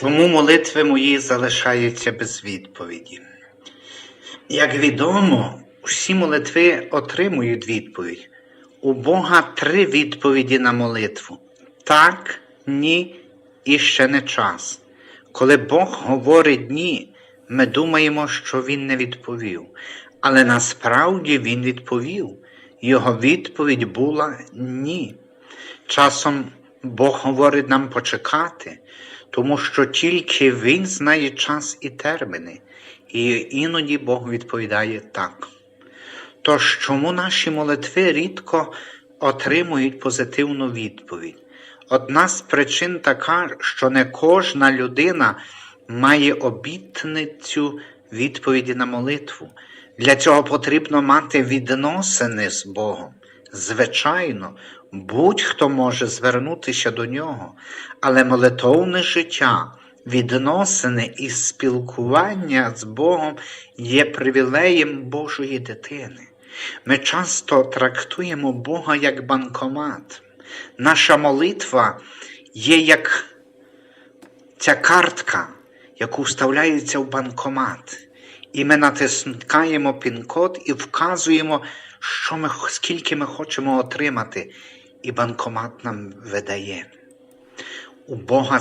Чому молитви мої залишаються без відповіді? Як відомо, всі молитви отримують відповідь. У Бога три відповіді на молитву: так, ні і ще не час. Коли Бог говорить ні, ми думаємо, що Він не відповів. Але насправді Він відповів. Його відповідь була ні. Часом Бог говорить нам почекати, тому що тільки Він знає час і терміни, і іноді Бог відповідає так. Тож чому наші молитви рідко отримують позитивну відповідь? Одна з причин така, що не кожна людина має обітницю відповіді на молитву. Для цього потрібно мати відносини з Богом. Звичайно, будь-хто може звернутися до нього, але молитовне життя, відносини і спілкування з Богом є привілеєм Божої дитини. Ми часто трактуємо Бога як банкомат. Наша молитва є як ця картка, яку вставляється в банкомат. І ми натискаємо пін-код і вказуємо, що ми, скільки ми хочемо отримати, і банкомат нам видає. У Бога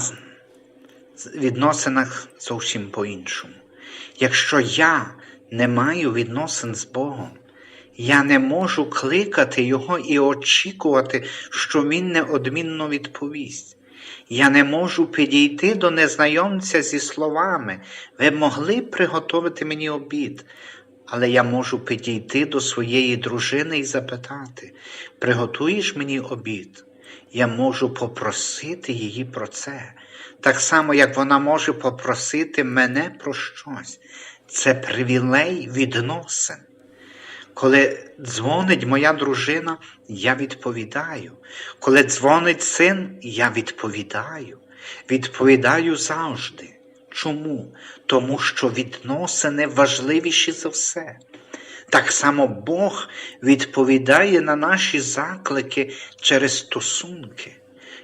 відносинах зовсім по-іншому. Якщо я не маю відносин з Богом, я не можу кликати Його і очікувати, що Він неодмінно відповість. Я не можу підійти до незнайомця зі словами, ви могли приготувати мені обід, але я можу підійти до своєї дружини і запитати, приготуєш мені обід? Я можу попросити її про це, так само, як вона може попросити мене про щось. Це привілей відносин. Коли дзвонить моя дружина, я відповідаю. Коли дзвонить син, я відповідаю. Відповідаю завжди. Чому? Тому що відносини важливіші за все. Так само Бог відповідає на наші заклики через стосунки.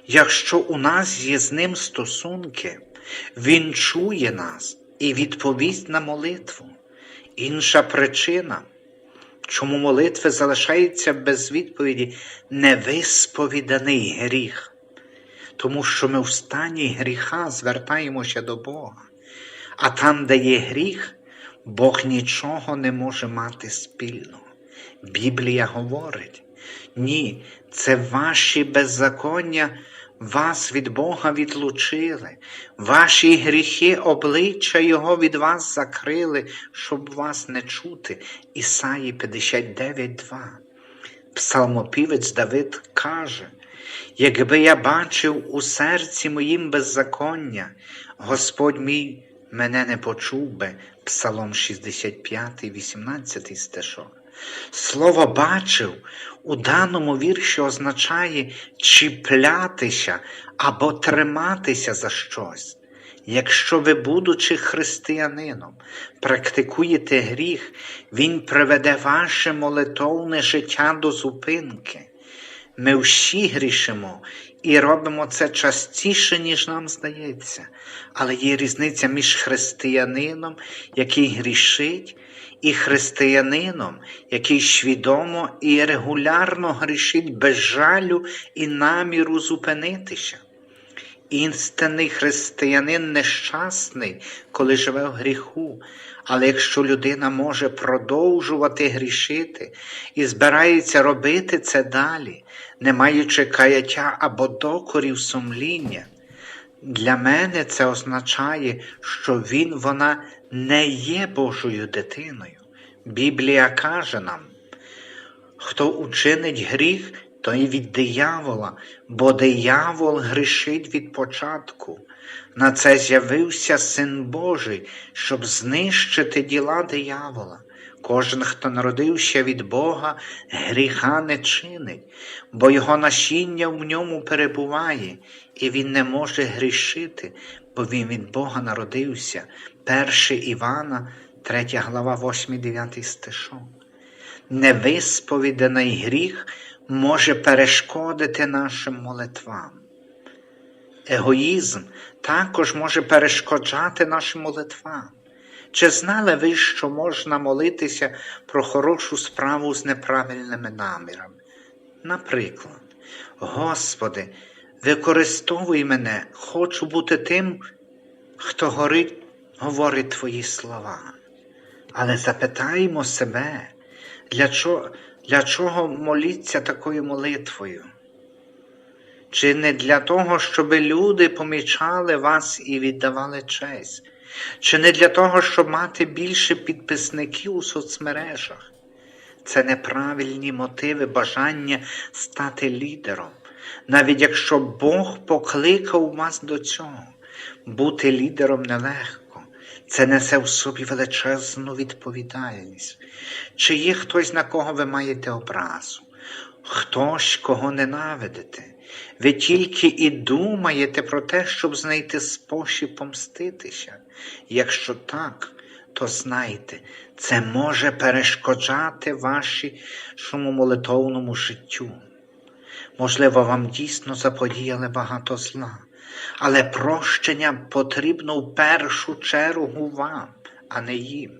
Якщо у нас є з ним стосунки, Він чує нас і відповість на молитву. Інша причина чому молитви залишаються без відповіді невисповіданий гріх, тому що ми в стані гріха звертаємося до Бога, а там, де є гріх, Бог нічого не може мати спільного. Біблія говорить, ні, це ваші беззаконня вас від Бога відлучили, ваші гріхи обличчя Його від вас закрили, щоб вас не чути. Ісаї 59,2. Псалмопівець Давид каже, якби я бачив у серці моїм беззаконня, Господь мій мене не почув би, Псалом 65, 18 стишок. Слово бачив у даному вірші означає чіплятися або триматися за щось. Якщо ви, будучи християнином, практикуєте гріх, Він приведе ваше молитовне життя до зупинки. Ми всі грішимо і робимо це частіше, ніж нам здається, але є різниця між християнином, який грішить, і християнином, який свідомо і регулярно грішить без жалю і наміру зупинитися. Істинний християнин нещасний, коли живе в гріху, але якщо людина може продовжувати грішити і збирається робити це далі, не маючи каяття або докорів сумління, для мене це означає, що він, вона не є Божою дитиною. Біблія каже нам, хто учинить гріх, той від диявола, бо диявол грішить від початку. На це з'явився Син Божий, щоб знищити діла диявола. Кожен, хто народився від Бога, гріха не чинить, бо його насіння в ньому перебуває, і він не може грішити, бо він від Бога народився. 1 Івана, 3 глава, 8, 9 стишок. Невисповіданий гріх може перешкодити нашим молитвам. Егоїзм також може перешкоджати нашим молитвам. Чи знали ви, що можна молитися про хорошу справу з неправильними намірами? Наприклад, Господи, використовуй мене, хочу бути тим, хто горить, говорить Твої слова. Але запитаємо себе, для чого, для чого моліться такою молитвою? Чи не для того, щоб люди помічали вас і віддавали честь? Чи не для того, щоб мати більше підписників у соцмережах? Це неправильні мотиви бажання стати лідером, навіть якщо Бог покликав вас до цього, бути лідером нелегко, це несе в собі величезну відповідальність. Чи є хтось, на кого ви маєте образу, хтось, кого ненавидите? Ви тільки і думаєте про те, щоб знайти спосіб помститися. Якщо так, то знайте, це може перешкоджати вашому молитовному життю. Можливо, вам дійсно заподіяли багато зла, але прощення потрібно в першу чергу вам, а не їм.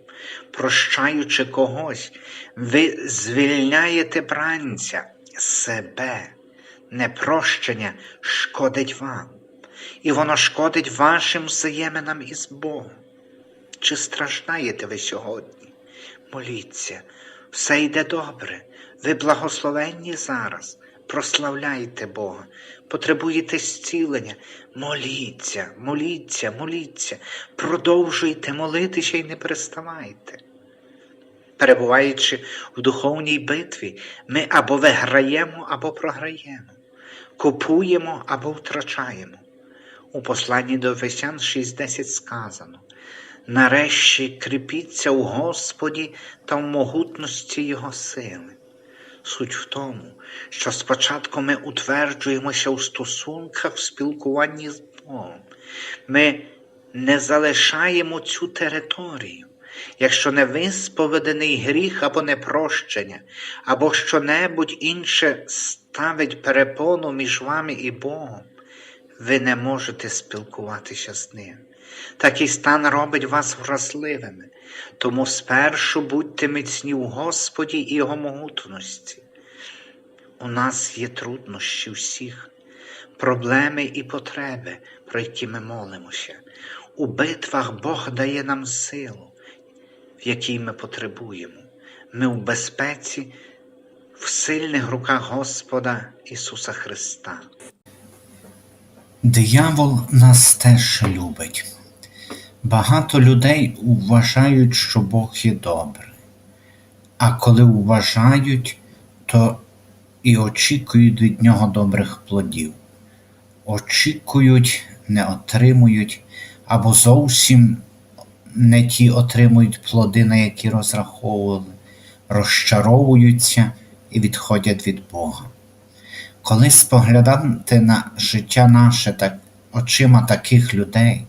Прощаючи когось, ви звільняєте бранця себе. Непрощення шкодить вам, і воно шкодить вашим взаєминам із Богом. Чи страждаєте ви сьогодні? Моліться, все йде добре, ви благословенні зараз, прославляйте Бога, потребуєте зцілення, моліться, моліться, моліться, продовжуйте молитися і не переставайте. Перебуваючи в духовній битві, ми або виграємо, або програємо, купуємо або втрачаємо. У посланні до Ефесян 6.10 сказано Нарешті кріпіться у Господі та в могутності Його сили. Суть в тому, що спочатку ми утверджуємося у стосунках в спілкуванні з Богом. Ми не залишаємо цю територію. Якщо не висповедений гріх або непрощення, або що-небудь інше ставить перепону між вами і Богом, ви не можете спілкуватися з Ним. Такий стан робить вас вразливими, тому спершу будьте міцні в Господі і Його могутності. У нас є труднощі всіх, проблеми і потреби, про які ми молимося. У битвах Бог дає нам силу, в якій ми потребуємо. Ми у безпеці, в сильних руках Господа Ісуса Христа. Диявол нас теж любить. Багато людей вважають, що Бог є добрий, а коли вважають, то і очікують від нього добрих плодів. Очікують, не отримують, або зовсім не ті отримують плоди, на які розраховували, розчаровуються і відходять від Бога. Коли споглядати на життя наше так, очима таких людей,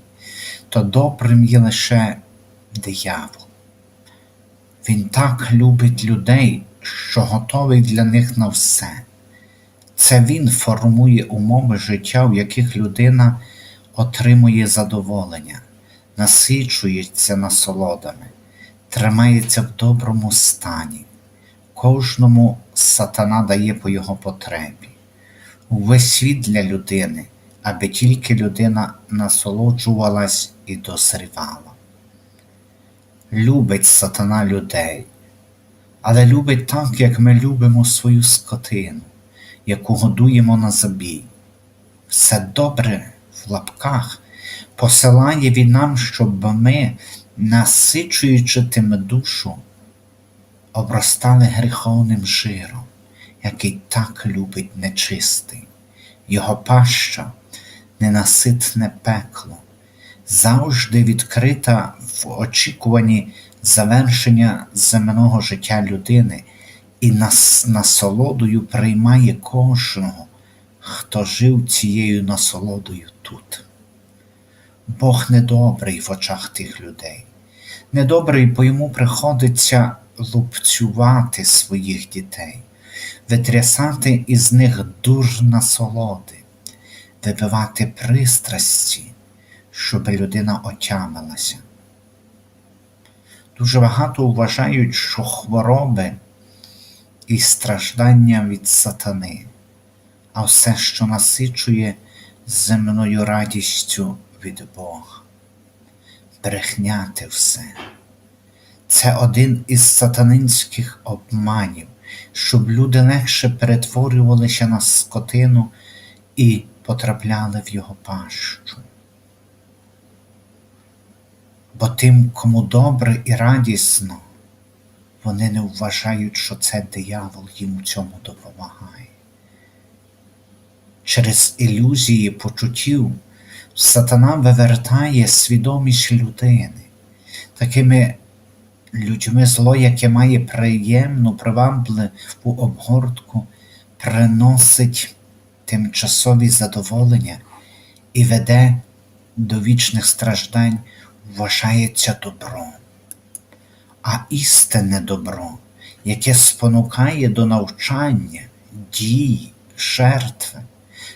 то добрим є лише диявол. Він так любить людей, що готовий для них на все. Це він формує умови життя, в яких людина отримує задоволення, насичується насолодами, тримається в доброму стані. Кожному сатана дає по його потребі. Увесь світ для людини, аби тільки людина насолоджувалась і дозрівала. Любить сатана людей, але любить так, як ми любимо свою скотину, яку годуємо на забій. Все добре в лапках посилає він нам, щоб ми, насичуючи тим душу, обростали гріховним жиром, який так любить нечистий. Його паща ненаситне пекло, завжди відкрита в очікуванні завершення земного життя людини і нас насолодою приймає кожного, хто жив цією насолодою тут. Бог недобрий в очах тих людей, недобрий, бо йому приходиться лупцювати своїх дітей, витрясати із них дур насолоди, вибивати пристрасті, щоб людина отямилася. Дуже багато вважають, що хвороби і страждання від сатани, а все, що насичує земною радістю від Бога. Брехняти все. Це один із сатанинських обманів, щоб люди легше перетворювалися на скотину і потрапляли в його пащу. Бо тим, кому добре і радісно, вони не вважають, що це диявол їм у цьому допомагає. Через ілюзії почуттів сатана вивертає свідомість людини такими людьми зло, яке має приємну, привабливу обгортку, приносить тимчасові задоволення і веде до вічних страждань, вважається добром. А істинне добро, яке спонукає до навчання, дії, жертви,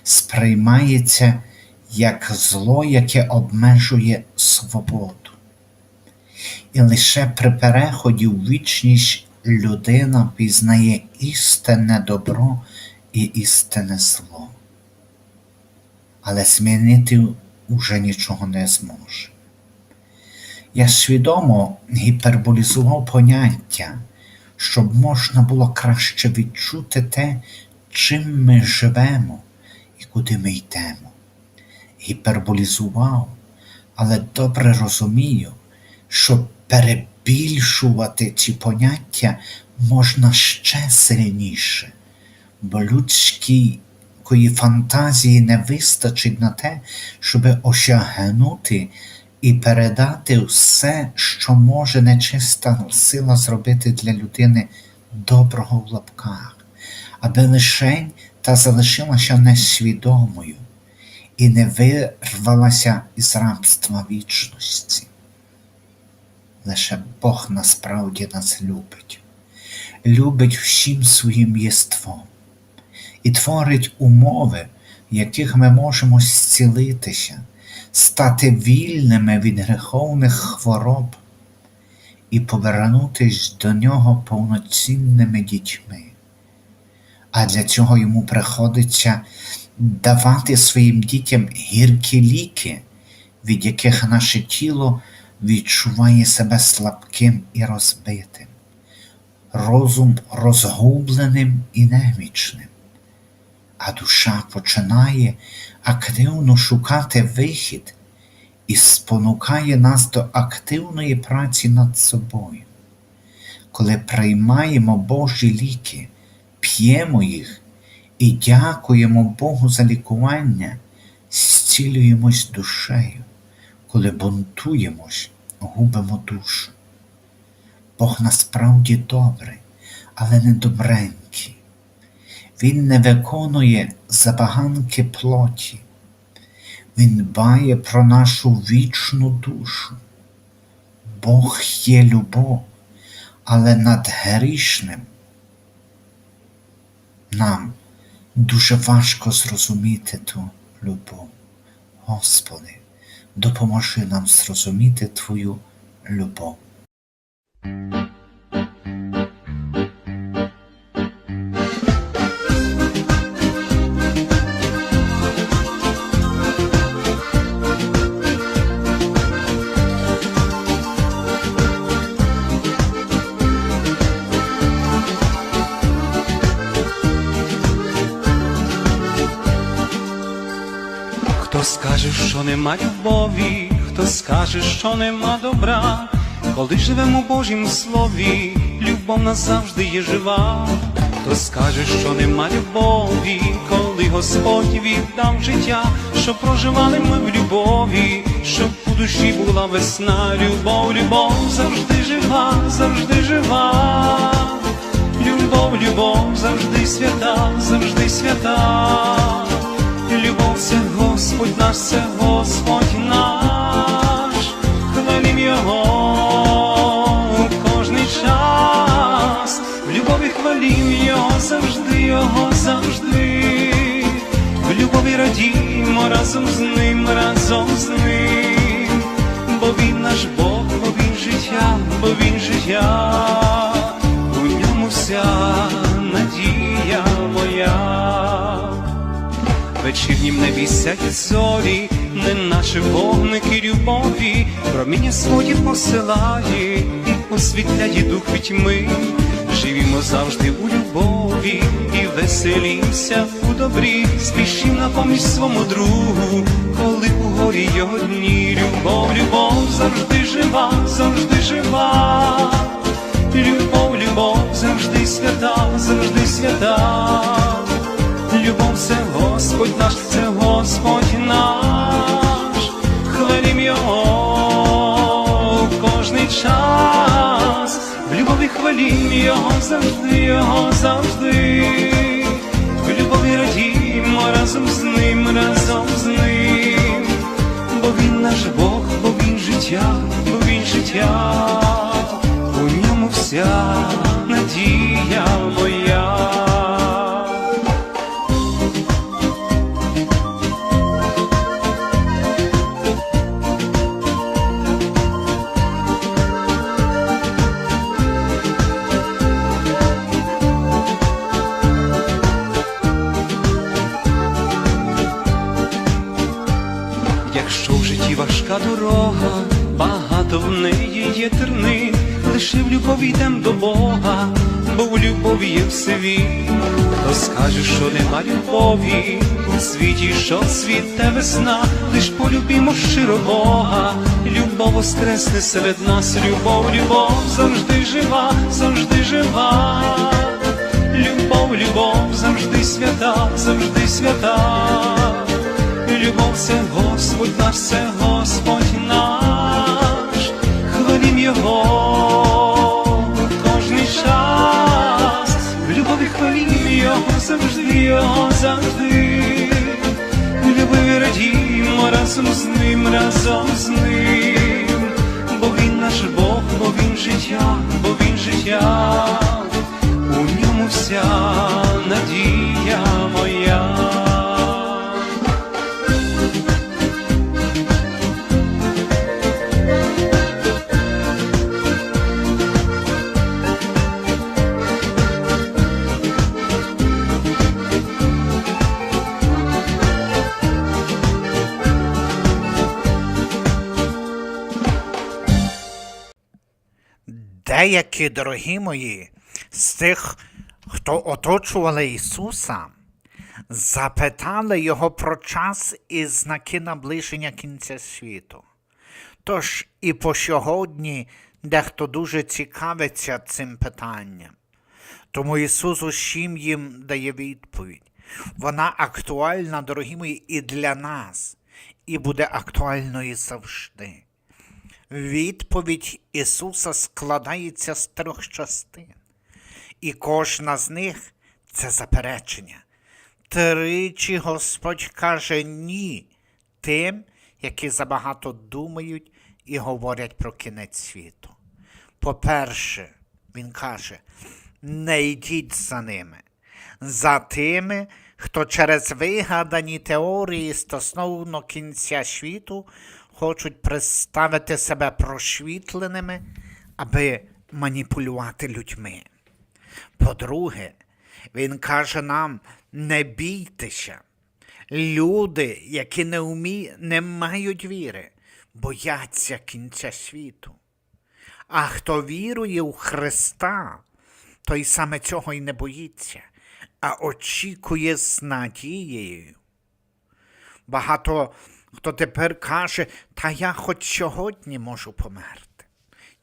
сприймається як зло, яке обмежує свободу. І лише при переході в вічність людина пізнає істинне добро і істинне зло. Але змінити уже нічого не зможе. Я свідомо гіперболізував поняття, щоб можна було краще відчути те, чим ми живемо і куди ми йдемо. Гіперболізував, але добре розумію, що перебільшувати ці поняття можна ще сильніше, бо людської фантазії не вистачить на те, щоб осягнути і передати все, що може нечиста сила зробити для людини доброго в лапках, аби лишень та залишилася несвідомою і не вирвалася із рабства вічності. Лише Бог насправді нас любить, любить всім своїм єством і творить умови, в яких ми можемо зцілитися, стати вільними від греховних хвороб і повернутись до нього повноцінними дітьми. А для цього йому приходиться давати своїм дітям гіркі ліки, від яких наше тіло відчуває себе слабким і розбитим, розум розгубленим і немічним, а душа починає активно шукати вихід і спонукає нас до активної праці над собою. Коли приймаємо Божі ліки, п'ємо їх і дякуємо Богу за лікування, зцілюємось душею коли бунтуємось, губимо душу. Бог насправді добрий, але не добренький. Він не виконує забаганки плоті. Він дбає про нашу вічну душу. Бог є любов, але над грішним нам дуже важко зрозуміти ту любов. Господи допоможи нам зрозуміти Твою любов. Нема любові, хто скаже, що нема добра, коли живемо у Божім слові, любов назавжди є жива, хто скаже, що нема любові, коли Господь віддав життя, щоб проживали ми в любові, щоб у душі була весна, любов, любов завжди жива, завжди жива. Любов, любов завжди свята, завжди свята. Любов це Господь наш, це Господь наш, хвалім Його у кожний час, в любові хвалім Його завжди, Його завжди, в любові радімо, разом з ним, разом з ним, бо він наш Бог, бо він життя, бо він життя, у ньому вся Вечірнім небі сядять зорі, не наче вогники любові, проміння своді посилає освітляє дух пітьми. Живімо завжди у любові і веселімся у добрі, спішім на поміч свому другу, коли у горі його дні. Любов, любов завжди жива, завжди жива. Любов, любов завжди свята, завжди свята. Любов це Господь наш, це Господь наш, хвалім Його в кожний час, в любові хвалім Його завжди, Його завжди, в любові радімо разом з ним, разом з ним, бо Він наш Бог, бо Він життя, бо Він життя, у ньому вся надія моя. Житті дорога, багато в неї є терни, лише в любові йдем до Бога, бо в любові є все він. Хто скаже, що нема любові, у світі, що світе весна, лиш полюбімо щиро Бога, любов воскресне серед нас, любов, любов завжди жива, завжди жива. Любов, любов завжди свята, завжди свята. Любов це Господь наш, це Господь наш, хвалім Його кожний час, в любові хвалім Його завжди, Його завжди, в любові радімо разом з ним, разом з ним, бо Він наш Бог, бо Він життя, Деякі, дорогі мої, з тих, хто оточували Ісуса, запитали Його про час і знаки наближення кінця світу. Тож і по сьогодні дехто дуже цікавиться цим питанням. Тому Ісус усім їм дає відповідь. Вона актуальна, дорогі мої, і для нас, і буде актуальною завжди. Відповідь Ісуса складається з трьох частин, і кожна з них це заперечення. Тричі Господь каже ні тим, які забагато думають і говорять про кінець світу. По-перше, Він каже, не йдіть за ними, за тими, хто через вигадані теорії стосовно кінця світу хочуть представити себе просвітленими, аби маніпулювати людьми. По-друге, він каже нам: не бійтеся. Люди, які не, вмі... не мають віри, бояться кінця світу. А хто вірує у Христа, той саме цього й не боїться, а очікує з надією. Багато хто тепер каже, та я хоч сьогодні можу померти.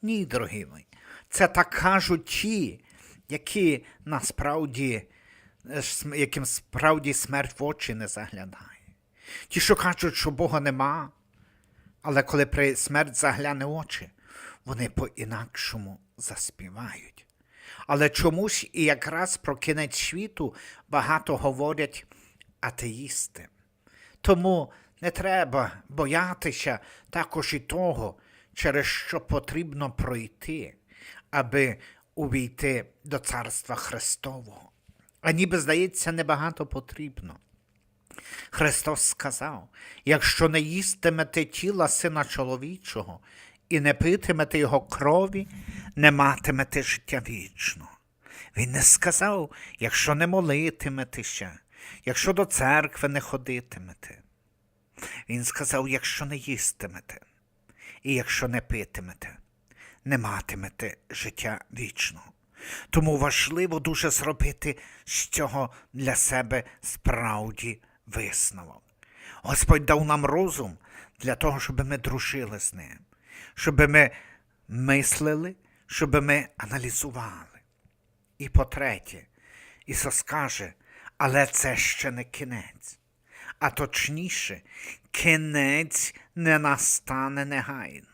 Ні, дорогі мої, це так кажуть ті, які насправді, е, яким справді смерть в очі не заглядає. Ті, що кажуть, що Бога нема, але коли при смерть загляне очі, вони по-інакшому заспівають. Але чомусь і якраз про кінець світу багато говорять атеїсти. Тому не треба боятися також і того, через що потрібно пройти, аби увійти до Царства Христового. А ніби, здається, небагато потрібно. Христос сказав: якщо не їстимете тіла сина чоловічого і не питимете його крові, не матимете життя вічного. Він не сказав, якщо не молитиметеся, якщо до церкви не ходитимете. Він сказав, якщо не їстимете, і якщо не питимете, не матимете життя вічного. Тому важливо дуже зробити з цього для себе справді висновок. Господь дав нам розум для того, щоб ми дружили з ним, щоб ми мислили, щоб ми аналізували. І по-третє, Ісус каже, але це ще не кінець. А точніше, кінець не настане негайно.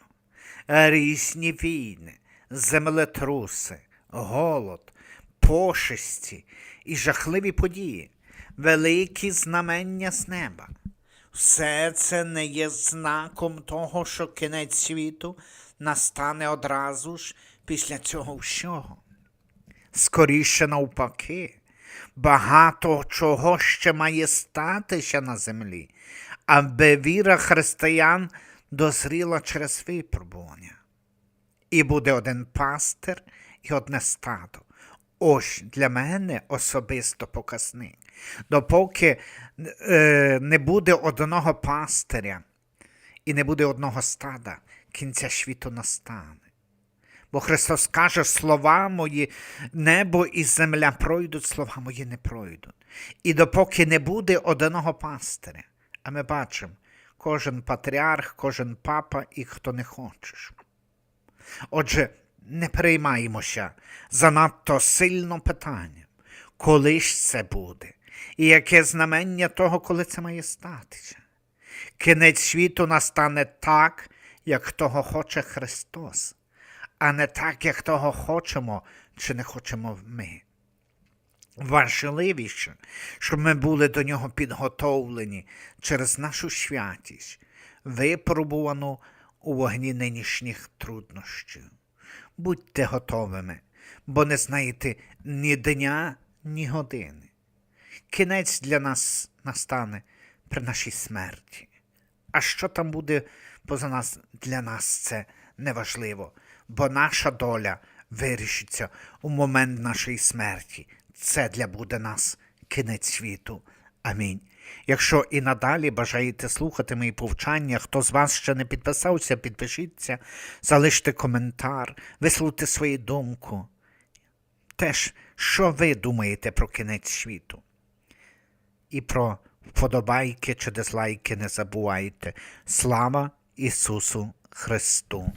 Різні війни, землетруси, голод, пошесті і жахливі події, великі знамення з неба. Все це не є знаком того, що кінець світу настане одразу ж після цього всього. Скоріше навпаки, багато чого ще має статися на землі, аби віра християн дозріла через випробування. І буде один пастир і одне стадо. Ось для мене особисто показник. Допоки е, не буде одного пастиря і не буде одного стада, кінця світу настане. Бо Христос каже, слова мої, небо і земля пройдуть, слова мої не пройдуть. І допоки не буде одного пастиря, а ми бачимо, кожен патріарх, кожен папа і хто не хочеш. Отже, не переймаємося занадто сильно питанням, коли ж це буде, і яке знамення того, коли це має статися. Кінець світу настане так, як того хоче Христос, а не так, як того хочемо чи не хочемо ми. Важливіше, щоб ми були до нього підготовлені через нашу святість, випробувану у вогні нинішніх труднощів. Будьте готовими, бо не знаєте ні дня, ні години. Кінець для нас настане при нашій смерті. А що там буде поза нас для нас це неважливо, бо наша доля вирішиться у момент нашої смерті. Це для буде нас кінець світу. Амінь. Якщо і надалі бажаєте слухати мої повчання, хто з вас ще не підписався, підпишіться, залиште коментар, висловте свою думку. Теж, що ви думаєте про кінець світу? І про вподобайки чи дизлайки не забувайте. Слава Ісусу Христу!